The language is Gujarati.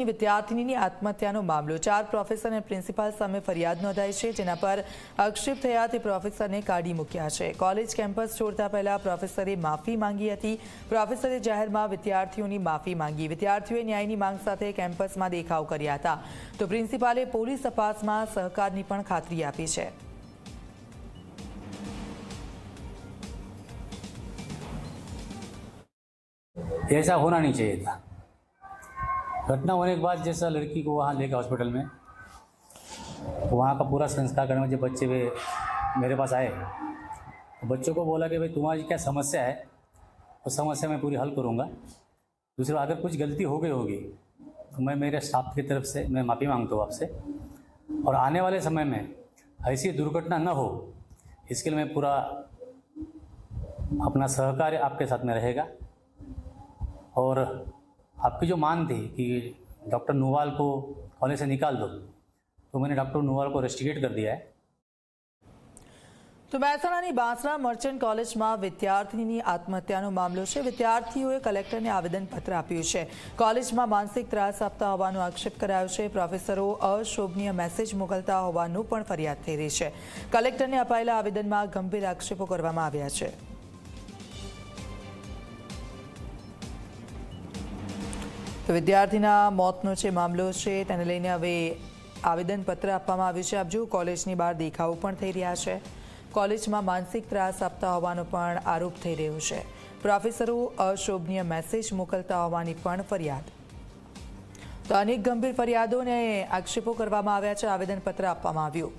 વિદ્યાર્થીનીની આત્મહત્યાનો મામલો ચાર પ્રોફેસર અને પ્રિન્સિપાલ સામે ફરિયાદ નોંધાઈ છે જેના પર આક્ષેપ થયા તે પ્રોફેસરને કાઢી મૂક્યા છે કોલેજ કેમ્પસ છોડતા પહેલા પ્રોફેસરે માફી માંગી હતી પ્રોફેસરે જાહેરમાં વિદ્યાર્થીઓની માફી માંગી વિદ્યાર્થીઓએ ન્યાયની માંગ સાથે કેમ્પસમાં દેખાવ કર્યા હતા તો પ્રિન્સિપાલે પોલીસ તપાસમાં સહકારની પણ ખાતરી આપી છે ऐसा होना नहीं चाहिए था घटना होने के बाद जैसा लड़की को वहाँ लेके हॉस्पिटल में तो वहाँ का पूरा संस्कार करने में जब बच्चे वे मेरे पास आए तो बच्चों को बोला कि भाई तुम्हारी क्या समस्या है? उस समस्या मैं पूरी हल करूँगा। दूसरा अगर कुछ गलती हो गई होगी तो मैं मेरे स्टाफ की तरफ़ से, मैं माफ़ी माँगता हूँ आपसे। और आने वाले समय में ऐसी दुर्घटना न हो, इसके लिए मैं पूरा अपना सहकार्य आपके साथ में रहेगा। और आपकी जो मांग थी कि डॉक्टर नूवाल को कॉलेज से निकाल दो तो मैंने डॉक्टर नूवाल को रेस्टिकेट कर दिया है તો મહેસાણાની બાંસરા મર્ચન્ટ કોલેજમાં વિદ્યાર્થીની આત્મહત્યાનો મામલો છે વિદ્યાર્થીઓએ કલેક્ટરને આવેદનપત્ર આપ્યું છે કોલેજમાં માનસિક ત્રાસ આપતા હોવાનો આક્ષેપ કરાયો છે પ્રોફેસરો અશોભનીય મેસેજ મોકલતા હોવાનું પણ ફરિયાદ થઈ રહી છે કલેક્ટરને અપાયેલા આવેદનમાં ગંભીર આક્ષેપો કરવામાં આવ્યા છે તો વિદ્યાર્થીના મોતનો જે મામલો છે તેને લઈને હવે આવેદનપત્ર આપવામાં આવ્યું છે. આપ જુઓ, કોલેજની બહાર દેખાવો પણ થઈ રહ્યા છે. કોલેજમાં માનસિક ત્રાસ આપતા હોવાનો પણ આરોપ થઈ રહ્યો છે. પ્રોફેસરો અશોભનીય મેસેજ મોકલતા હોવાની પણ ફરિયાદ. તો અનેક ગંભીર ફરિયાદોને આક્ષેપો કરવામાં આવ્યા છે. આવેદનપત્ર આપવામાં આવ્યું.